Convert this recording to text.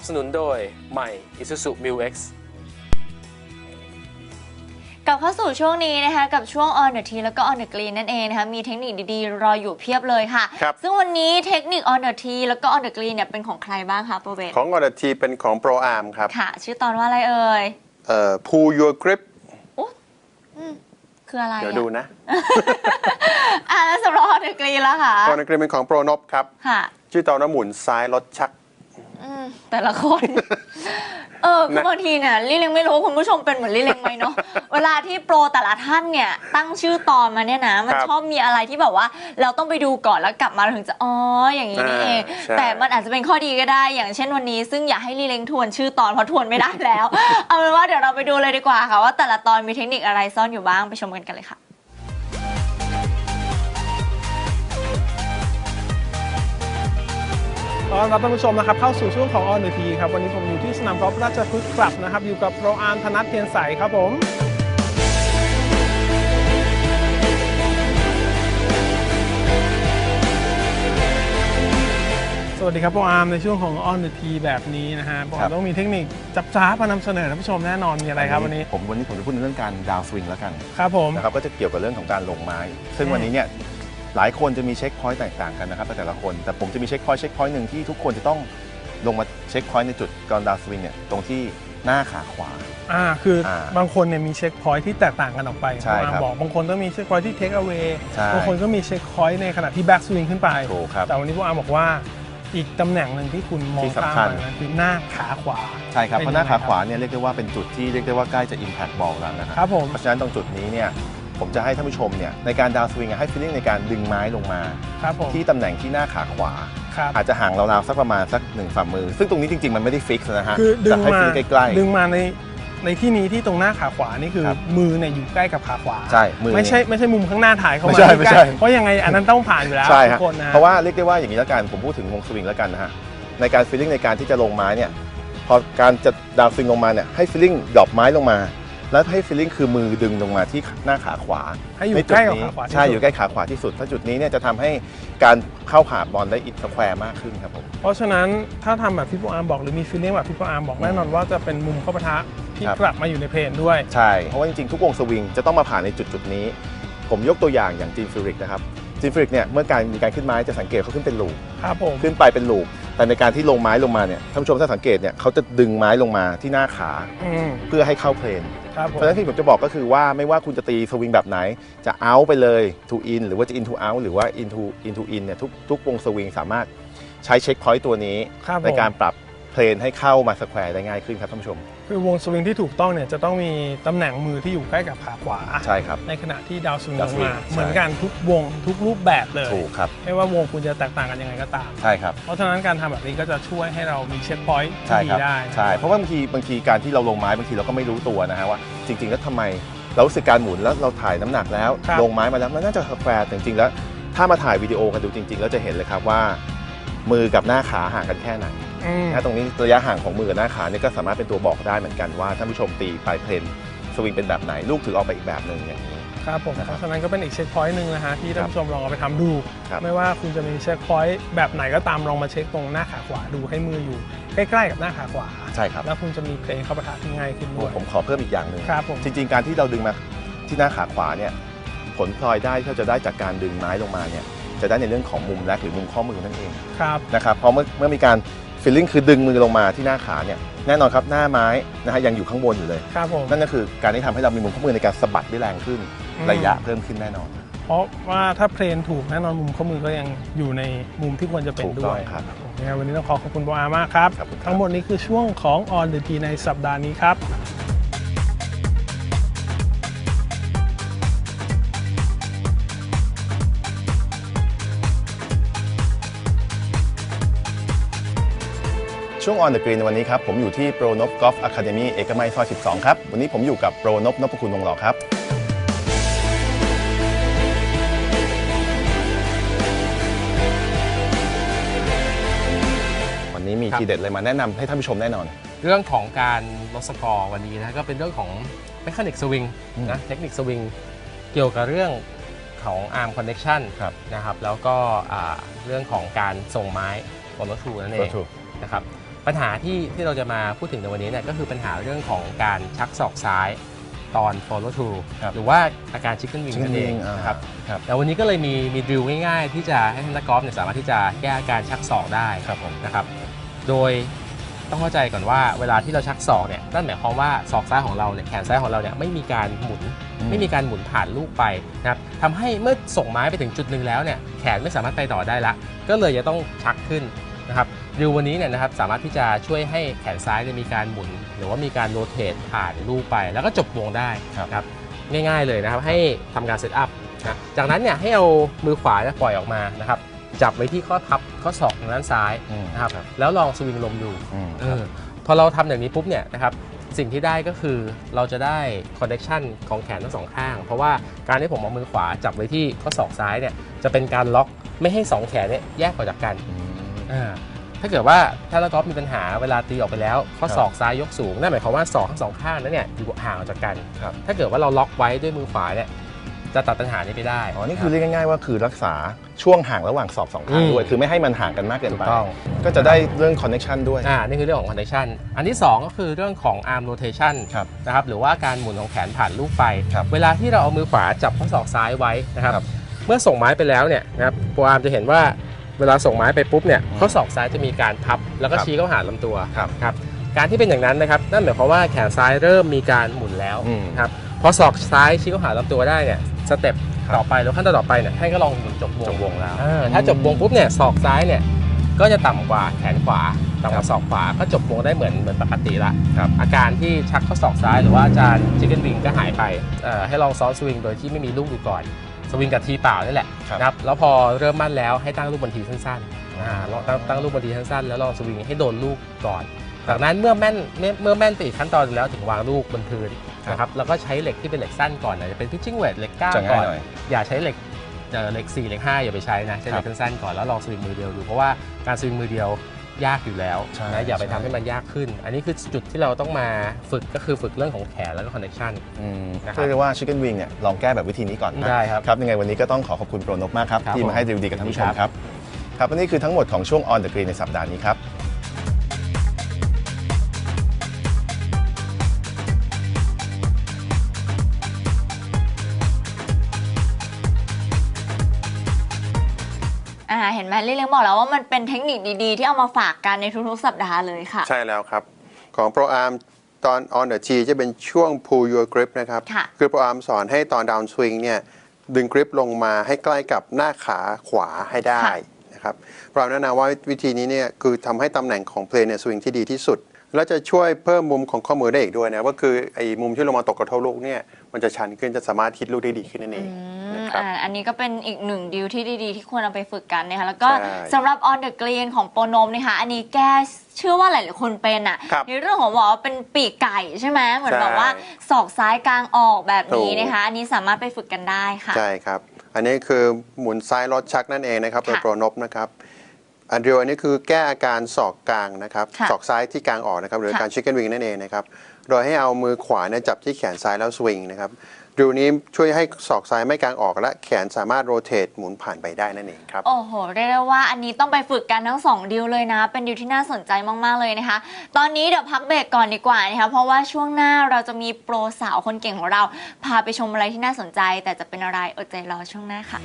นับสนุนโดยใหม่ Isuzu Mu X กลับเข้าสู่ช่วงนี้นะคะกับช่วง On the Tea แล้วก็ On the Green นั่นเองนะคะมีเทคนิคดีๆ รออยู่เพียบเลยค่ะ ครับ ซึ่งวันนี้เทคนิค On the Tea แล้วก็ On the Green เนี่ยเป็นของใครบ้างคะโปรเบนของออดทีเป็นของ Pro Arm ครับค่ะ ชื่อตอนว่าอะไรเอ่ยเอ่อ Pull Your Grip คืออะไรเดี๋ยวอะดูนะอะแล้วสำหรับ On the Green แล้วค่ะ ตอนกรีเป็นของ Pro นบครับ ค่ะ ชื่อตอนน้ำหมุนซ้ายรถชัก อืมแต่ละคน เออคือบางทีเนี่ยลี่เล็งไม่รู้คุณผู้ชมเป็นเหมือนลี่เล็งไหมเนาะ เวลาที่โปรแต่ละท่านเนี่ยตั้งชื่อตอนมาเนี่ยนะ มันครับชอบมีอะไรที่แบบว่า เราต้องไปดูก่อนแล้วกลับมาเราถึงจะอ๋ออย่างนี้นี่เองอ่าใช่ แต่มันอาจจะเป็นข้อดีก็ได้ อย่างเช่นวันนี้ ซึ่งอยากให้ลี่เล็งทวนชื่อตอนเพราะทวนไม่ได้แล้ว เอาเป็นว่าเดี๋ยวเราไปดูเลยดีกว่าค่ะว่าแต่ละตอนมีเทคนิคอะไรซ่อนอยู่บ้างไปชมกันกันเลยค่ะ อนรับท่านผู้ชมนะครับเข้าสู่ช่วงของออนเดทีครับวันนี้ผมอยู่ที่สนามกอล์ฟราชพฤกษ์คลับนะครับอยู่กับโปรอาร์มธนัทเทียนใสครับผมสวัสดีครับโปรอาร์มในช่วงของออนเดทีแบบนี้นะฮะโปรอาร์มต้องมีเทคนิคจับจ้าบมานำเสนอท่านผู้ชมแน่นอนมีอะไรครับวันนี้ผมวันนี้ผมจะพูดในเรื่องการดาวสวิงแล้วกันครับผมนะครับก็จะเกี่ยวกับเรื่องของการลงไม้ ซึ่งอืมวันนี้เนี่ย หลายคนจะมีเช็คพอยต์ต่างๆกันนะครับแต่ละคน แต่ผมจะมีเช็คพอยต์เช็คพอยต์หนึ่งที่ทุกคนจะต้องลงมาเช็คพอยต์ในจุดก่อนดาวสวิงเนี่ยตรงที่หน้าขาขวา อ่าคืออาบางคนเนี่ยมีเช็คพอยท์ที่แตกต่างกันออกไปใช่ครับบอกบางคนต้องมีเช็คพอยท์ที่เทคเอา a y ใช่บางคนก็มีเช็คพอยท์ในขณะที่แบ็กสวิงขึ้นไปถูกครับแต่วันนี้พวกอาร์มบอกว่าอีกตำแหน่งหนึ่งที่คุณมองที่ข้ามสำคัญไปนะคือหน้าขาขวา ใช่ครับเป็นเพราะหน้ายังไงขาครับขวาเนี่ยเรียกได้ว่าเป็นจุดที่เรียกได้ว่าใกล้จะ impact ball แล้วนะคครัรับบผมเพราะฉะนั้นตรงจุดนี้เนี่ย ผมจะให้ท่านผู้ชมเนี่ยในการดาวสวิงให้ feeling ในการดึงไม้ลงมา ครับผมที่ตำแหน่งที่หน้าขาขวา ครับอาจจะห่างราวๆสักประมาณสักหนึ่งฝ่ามือ ซึ่งตรงนี้จริงๆ มันไม่ได้ฟิกซ์นะฮะคือดึงแต่ให้มา feeling ใกล้ๆดึงมาในในที่นี้ที่ตรงหน้าขาขวานี่คือครับ มือเนี่ยอยู่ใกล้กับขาขวาใช่ มือ ไม่ใช่ไม่ใช่มุมข้างหน้าถ่ายเข้าไม่มาใช่ใกล้ไม่ใช่ เพราะยังไงอันนั้นต้องผ่านอยู่แล้วใช่ทุฮะกคนนะฮะ เพราะว่าเรียกได้ว่าอย่างนี้แล้วกันผมพูดถึงวงสวิงแล้วกันนะฮะในการฟีลลิ่งในการที่จะลงไม้เนี่ยพอการจะดาวสวิงลงมาเนี่ยให้ฟีลลิ่งดรอปไม้ลงมา แล้วให้ฟีลลิ่งคือมือดึงลงมาที่หน้าขาขวาให้อยู่ในจุดใกล้กับนี้ขาขวาที่ใช่สุดอยู่ใกล้ขาขวาที่สุดถ้าจุดนี้เนี่ยจะทำให้การเข้าหาบอลได้อิดสแควร์มากขึ้นครับผมเพราะฉะนั้นถ้าทำแบบที่พวกอาร์มบอกหรือมีฟีลลิ่งแบบที่พวกอาร์มบอกแน่นอนว่าจะเป็นมุมเข้าปะทะที่ครับกลับมาอยู่ในเพลนด้วยใช่เพราะว่าจริงๆทุกวงสวิงจะต้องมาผ่านในจุดจุดๆนี้ ผมยกตัวอย่างอย่างจีนฟิริกนะครับจีนฟิริกเนี่ยเมื่อการมีการขึ้นไม้จะสังเกตเขาขึ้นเป็นลูกครับผมขึ้นไปเป็นลูก แต่ในการที่ลงไม้ลงมาเนี่ยท่านผู้ชมถ้าสังเกตเนี่ยเขาจะดึงไม้ลงมาที่หน้าขาอืมเพื่อให้เข้าเพลน ครับผเพมราะฉะนั้นที่ผมจะบอกก็คือว่าไม่ว่าคุณจะตีสวิงแบบไหน จะ out ไปเลย to in หรือว่าจะ in to out หรือว่า in to in to in เนี่ยทุกทุกวงสวิงสามารถใช้เช็คพอยต์ตัวนี้ ครับผม ในการปรับ เพลนให้เข้ามาสแควร์ได้ง่ายขึ้นครับท่านผู้ชม คือวงสวิงที่ถูกต้องเนี่ยจะต้องมีตำแหน่งมือที่อยู่ใกล้กับขาขวา ใช่ครับ ในขณะที่ดาวสวิงดาลวงสวิงมา ใช่ เหมือนกันทุกวงทุกรูปแบบเลย ถูกครับ ไม่ว่าวงคุณจะแตกต่างกันยังไงก็ตาม ใช่ครับ เพราะฉะนั้นการทำแบบนี้ก็จะช่วยให้เรามีเช็คพอยต์ใช่ที่ดีครับได้ใช่เพราะว่าบางทีบางทีการที่เราลงไม้บางทีเราก็ไม่รู้ตัวนะฮะว่าจริง ๆ แล้วทำไมเรารู้สึกการหมุนแล้วเราถ่ายน้ำหนักแล้วครับลงไม้มาแล้วมันน่าจะสแควร์แต่จริงๆแล้ว ถ้ามาถ่ายวิดีโอกันดูจริง ๆ แล้วจะเห็นเลยครับว่า มือกับหน้าขาห่างกันแค่ไหนอืม นะฮะตรงนี้ระยะห่างของมือกับหน้าขาเนี่ยก็สามารถเป็นตัวบอกได้เหมือนกันว่าท่านผู้ชมตีปลายเพลนสวิงเป็นแบบไหนลูกถือออกไปอีกแบบหนึ่งอย่างนี้ ครับผมนะครับเพราะฉะนั้นก็เป็นอีกเช็คพอยต์หนึ่งนะฮะที่ท่านผู้ชมลองเอาไปทำดูครับไม่ว่าคุณจะมีเช็คพอยต์แบบไหนก็ตามลองมาเช็คตรงหน้าขาขวาดูให้มืออยู่ใกล้ๆกับหน้าขาขวาใช่ครับแล้วคุณจะมีเพลงเข้าปะทะที่ง่ายขึ้นด้วยผมขอเพิ่มอีกอย่างหนึ่งครับผมจริง ๆ การที่เราดึงมาที่หน้าขาขวาเนี่ยผลพลอยได้ที่เราจะได้จากการดึงไม้ลงมาเนี่ยจะได้ในเรื่องของมุมแรกหรือมุมข้อมือนั่นเองครับนะครับเพราะเมื่อเมื่อมีการ ฟิลลิ่งคือดึงมือลงมาที่หน้าขาเนี่ยแน่นอนครับหน้าไม้นะฮะยังอยู่ข้างบนอยู่เลย ครับผมนั่นก็คือการที่ทำให้เรามีมุมข้อมือในการสะบัดได้แรงขึ้นอืมระยะเพิ่มขึ้นแน่นอนเพราะว่าถ้าเพลนถูกแน่นอนมุมข้อมือก็ยังอยู่ในมุมที่ควรจะเป็นถูกด้ต้วองยครับ ยังไงวันนี้ต้องขอขอบคุณโบอามากครับ ครับผมครับทั้งหมดนี้คือช่วงของ On the T ในสัปดาห์นี้ครับ ช่วง On the Green ในวันนี้ครับ ผมอยู่ที่ Pro Nop Golf Academy เอกมัยซอย 12 ครับ วันนี้ผมอยู่กับ Pro Nop นพคุณวงศ์หล่อครับ วันนี้มีครับ ทีเด็ดเลยมาแนะนำให้ท่านผู้ชมแน่นอน เรื่องของการลดสกอร์วันนี้นะก็เป็นเรื่องของ Mechanic Swing อืมนะเทคนิคสวิงเกี่ยวกับเรื่องของ Arm Connection ครับ นะครับแล้วก็อ่าเรื่องของการส่งไม้ follow through นั่นเอง Follow through นะครับ ปัญหาที่ที่เราจะมาพูดถึงในวันนี้เนี่ยก็คือปัญหาเรื่องของการชักศอกซ้ายตอน follow through ครับหรือว่าอาการ chicken wing นั่นเองอ่านะครับครับแต่วันนี้ก็เลยมีมีดริลง่ายๆ ที่จะให้นักกอล์ฟเนี่ยสามารถที่จะแก้อาการชักศอกได้ครับผมนะครับ โดยต้องเข้าใจก่อนว่าเวลาที่เราชักศอกเนี่ยนั่นหมายความว่าศอกซ้ายของเราเนี่ยแขนซ้ายของเราเนี่ยไม่มีการหมุนอืมไม่มีการหมุนผ่านลูกไปนะครับทำให้เมื่อส่งไม้ไปถึงจุดหนึ่งแล้วเนี่ยแขนไม่สามารถไปต่อได้ละ ก็เลยจะต้องชักขึ้นนะครับ ดิววันนี้เนี่ยนะครับสามารถที่จะช่วยให้แขนซ้ายเนี่ยมีการหมุน หรือว่ามีการโรเตทผ่านลูกไป แล้วก็จบวงได้ครับนะครับง่ายๆเลยนะครับให้ทำการเซตอัพนะจากนั้นเนี่ยให้เอามือขวาเนี่ยปล่อยออกมานะครับจับไว้ที่ข้อพับข้อศอกทางด้านซ้ายอืมนะครับแล้วลองสวิงลมดูอืมเออพอเราทำอย่างนี้ปุ๊บเนี่ยนะครับสิ่งที่ได้ก็คือเราจะได้คอนเน c ชันของแขนทั้งสองข้าง เพราะว่าการที่ผมเอามือขวาจับไว้ที่ข้อศอกซ้ายเนี่ยจะเป็นการล็อกไม่ให้สองแขนเนี่ยแยกออกจากกันอืมอ่า ถ้าเกิดว่าถ้านักกอล์ฟมีปัญหาเวลาตีออกไปแล้วข้อศอกซ้ายยกสูงนั่นหมายความว่าศอกทั้งสองข้างนั้นเนี่ยอยู่ห่างออกจากกัน ครับ ถ้าเกิดว่าเราล็อกไว้ด้วยมือขวาเนี่ยจะตัดปัญหานี้ไปได้อ๋อ นี่คือเรียกง่ายๆว่าคือรักษาช่วงห่างระหว่างศอกสองข้างด้วยอืมคือไม่ให้มันห่างกันมากเกินถูไปกต้องก็จะได้เรื่องคอนเน c ชันด้วย อ่า นี่คือเรื่องของ connection อันที่ 2 ก็คือเรื่องของ arm rotation ครับนะครับ หรือว่าการหมุนของแขนผ่านลูกไปครับเวลาที่เราเอามือขวาจับข้อศอกซ้ายไว้นะครับครับ เมื่อส่งไม้ไปแล้วเนี่ยนะครับโปรอาร์มจะเห็นว่า เวลาส่งไม้ไปปุ๊บเนี่ยข้อศอกซ้ายจะมีการพับ แล้วก็ครับชี้เข้าหาลำตัวครับครับการที่เป็นอย่างนั้นนะครับนั่นหมายความว่าแขนซ้ายเริ่มมีการหมุนแล้วอืมครับพอศอกซ้ายชี้เข้าหาลำตัวได้เนี่ยสเต็ปครับต่อไปหรือขั้นตอนต่อไปเนี่ยให้ก็ลองหมุนจบวงจบวงแล้วอ่าถ้าจบวงปุ๊บเนี่ยศอกซ้ายเนี่ยก็จะต่ำกว่าแขนขวาต่ำกว่าศอกขวาก็จบวงได้เหมือนเหมือนปกติละครับอาการที่ชักข้อศอกซ้ายหรือว่าอาจารย์ชิคเก้นวิงก็หายไปเอ่อให้ลองซ้อนสวิงโดยที่ไม่มีลูกดูก่อน สวิงกับทีเปล่านี่แหละครับนะครับแล้วพอเริ่มมั่นแล้วให้ตั้งลูกบนทีสั้นๆอ่าลองตั้งตั้งลูกบนทีสั้นๆแล้วลองสวิงให้โดนลูกก่อนจากนั้นเมื่อแม่นเมื่อเมื่อแม่นไปอีกขั้นตอนหนึ่งแล้วถึงวางลูกบนพื้นนะครับแล้วก็ใช้เหล็กที่เป็นเหล็กสั้นก่อนอาจจะเป็นพิชชิ่งเวทเหล็กก้าวจะก่ง่าอยนหน่อย อย่าใช้เหล็กเอ่อเหล็ก4เหล็ก5อย่าไปใช้นะ ใช้เหล็กสั้นๆก่อนแล้วลองสวิงมือเดียวดูเพราะว่าการสวิงมือเดียว ยากอยู่แล้วใช่นะอย่าไปใช่ ทำให้มันยากขึ้น อันนี้คือจุดที่เราต้องมาฝึกก็คือฝึกเรื่องของแขนแล้วก็คอนเนคชันอืมนะครับก็เรียกว่าชิคเก้นวิงเนี่ยลองแก้แบบวิธีนี้ก่อนนะได้ครับครับยังไงวันนี้ก็ต้องขอขอบคุณโปรนบมากครับ ครับที่มาให้ผมรีวิวดีกับท่านผู้ชมครับครับครับและนี่คือทั้งหมดของช่วง On the Green ในสัปดาห์นี้ครับ ห็นไหมลิเลียงบอกแล้วว่ามันเป็นเทคนิคดีๆ ที่เอามาฝากกันในทุกๆ สัปดาห์เลยค่ะ ใช่แล้วครับ ของ Pro Arm ตอน on the tee จะเป็นช่วง pull your grip นะครับ ค่ะคือ Pro Arm สอนให้ตอน down swing เนี่ยดึงกริปลงมาให้ใกล้กับหน้าขาขวาให้ได้นะครับเราแนะนำว่าวิธีนี้เนี่ยคือทำให้ตำแหน่งของเพลย์เนี่ยสวิงที่ดีที่สุด แล้วจะช่วยเพิ่มมุมของข้อมือได้อีกด้วยนะว่าคือไอ้มุมที่ลงมาตกกระทบลูกเนี่ยมันจะชันขึ้นจะสามารถฮิตลูกได้ดีขึ้นนั่นเอง อืมนะ ครับอ่าอันนี้ก็เป็นอีกหนึ่งดีลที่ดีๆ ที่ควรเอาไปฝึกกันนะคะแล้วก็ใช่สำหรับ on the green ของโปรโนมนะคะอันนี้แก้เชื่อว่าหลายๆคนเป็นอะครับในเรื่องของบอกว่าเป็นปีกไก่ใช่ไหมเหมือนใช่แบบว่าศอกซ้ายกลางออกแบบนี้ถูก นะคะ อันนี้สามารถไปฝึกกันได้ค่ะ ใช่ครับ อันนี้คือหมุนซ้ายลดชักนั่นเองนะครับโดยค่ะโปรนบนะครับ อันเดียวอันนี้คือแก้อาการศอกกลางนะครับค่ะศอกซ้ายที่กลางออกนะครับ หรือค่ะ การชิคเก้นวิงนั่นเองนะครับ โดยให้เอามือขวาเนี่ยจับที่แขนซ้ายแล้วสวิงนะครับ ดูนี้ช่วยให้ศอกซ้ายไม่กลางออกและแขนสามารถโรเตทหมุนผ่านไปได้นั่นเองครับ โอ้โห เรียกได้ว่าอันนี้ต้องไปฝึกกันทั้งสองดีลเลยนะ เป็นดีลที่น่าสนใจมาก ๆ เลยนะคะ ตอนนี้เดี๋ยวพักเบรกก่อนดีกว่านะคะ เพราะว่าช่วงหน้าเราจะมีโปรสาวคนเก่งของเรา พาไปชมอะไรที่น่าสนใจ แต่จะเป็นอะไรอดใจรอช่วงหน้าค่ะ